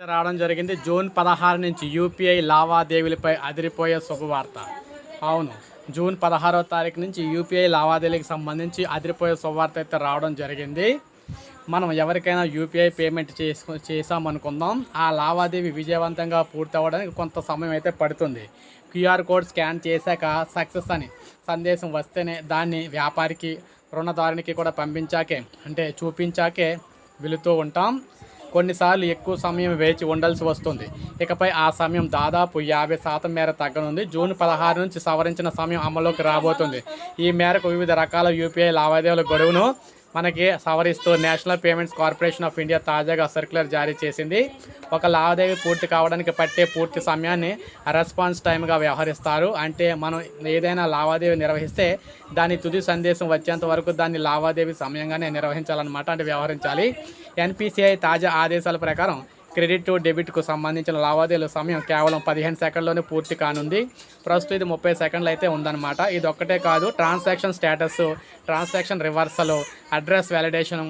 రావడం జరిగింది. జూన్ పదహారు నుంచి యూపీఐ లావాదేవీలపై అదిరిపోయే శుభవార్త. అవును జూన్ పదహారవ తారీఖు నుంచి యూపీఐ లావాదేవీలకు సంబంధించి అదిరిపోయే శుభవార్త అయితే రావడం జరిగింది. మనం ఎవరికైనా యూపీఐ పేమెంట్ చేసుకు చేసామనుకుందాం ఆ లావాదేవీ విజయవంతంగా పూర్తి అవ్వడానికి కొంత సమయం అయితే పడుతుంది. క్యూఆర్ కోడ్ స్కాన్ చేశాక సక్సెస్ అని సందేశం వస్తేనే దాన్ని వ్యాపారికి రుణదారునికి కూడా పంపించాకే అంటే చూపించాకే వెళుతూ ఉంటాం. కొన్నిసార్లు ఎక్కువ సమయం వేచి ఉండాల్సి వస్తుంది. ఇకపై ఆ సమయం దాదాపు యాభై శాతం మేర తగ్గనుంది. జూన్ పదహారు నుంచి సవరించిన సమయం అమల్లోకి రాబోతుంది. ఈ మేరకు వివిధ రకాల యూపీఐ లావాదేవీల గడువును మనకి సవరిస్తూ National Payments Corporation of India తాజాగా సర్క్యులర్ జారీ చేసింది. ఒక లావాదేవీ పూర్తి కావడానికి పట్టే పూర్తి సమయాన్ని రెస్పాన్స్ టైంగా వ్యవహరిస్తారు. అంటే మనం ఏదైనా లావాదేవీ నిర్వహిస్తే దాని తుది సందేశం వచ్చేంత వరకు దాన్ని లావాదేవీ సమయంగానే నిర్వహించాలన్నమాట అంటే వ్యవహరించాలి. ఎన్పిసిఐ తాజా ఆదేశాల ప్రకారం క్రెడిట్ డెబిట్కు సంబంధించిన లావాదేవీల సమయం కేవలం పదిహేను సెకండ్లోనే పూర్తి కానుంది. ప్రస్తుతం ఇది ముప్పై సెకండ్లు అయితే ఉందన్నమాట. ఇది ఒక్కటే కాదు transaction status transaction reversal address validation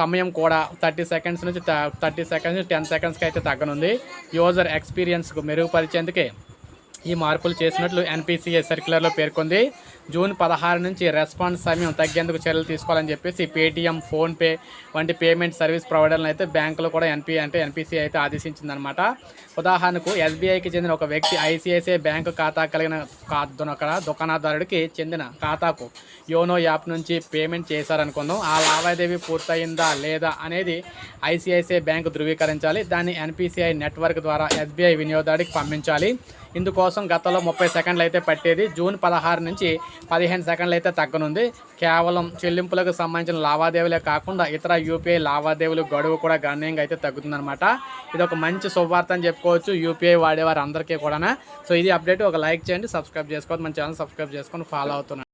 సమయం కూడా థర్టీ సెకండ్స్ నుంచి థర్టీ సెకండ్స్ నుంచి టెన్ సెకండ్స్కి అయితే తగ్గనుంది. యూజర్ ఎక్స్పీరియన్స్కు మెరుగుపరిచేందుకే ఈ మార్పులు చేసినట్లు ఎన్పిసిఏ సర్క్యులర్లో పేర్కొంది. జూన్ పదహారు నుంచి రెస్పాన్స్ సమయం తగ్గేందుకు చర్యలు తీసుకోవాలని చెప్పేసి పేటీఎం ఫోన్పే వంటి పేమెంట్ సర్వీస్ ప్రొవైడర్లను అయితే బ్యాంకులు కూడా ఎన్పి అంటే ఎన్పిసి అయితే ఆదేశించిందనమాట ఉదాహరణకు ఎస్బీఐకి చెందిన ఒక వ్యక్తి ఐసిఐసిఐ బ్యాంకు ఖాతా కలిగిన కా దునకడ దుకాణదారుడికి చెందిన ఖాతాకు యోనో యాప్ నుంచి పేమెంట్ చేశారనుకుందాం. ఆ లావాదేవీ పూర్తయిందా లేదా అనేది ఐసిఐసిఐ బ్యాంకు ధృవీకరించాలి. దాన్ని ఎన్పిసిఐ నెట్వర్క్ ద్వారా ఎస్బీఐ వినియోగదారుడికి పంపించాలి. ఇందుకోసం గతంలో ముప్పై సెకండ్లు అయితే పట్టేది. జూన్ పదహారు నుంచి పదిహేను సెకండ్లు అయితే తగ్గనుంది. కేవలం చెల్లింపులకు సంబంధించిన లావాదేవీలే కాకుండా ఇతర యూపీఐ లావాదేవీలు గడువు కూడా గణనీయంగా అయితే తగ్గుతుందన్నమాట. ఇది ఒక మంచి శుభవార్త అని చెప్పుకోవచ్చు. యూపీఐ వాడేవారు అందరికీ కూడా సో ఇది అప్డేట్. ఒక లైక్ చేయండి సబ్స్క్రైబ్ చేసుకోవద్దు. మన ఛానల్ సబ్స్క్రైబ్ చేసుకొని ఫాలో అవుతున్నాను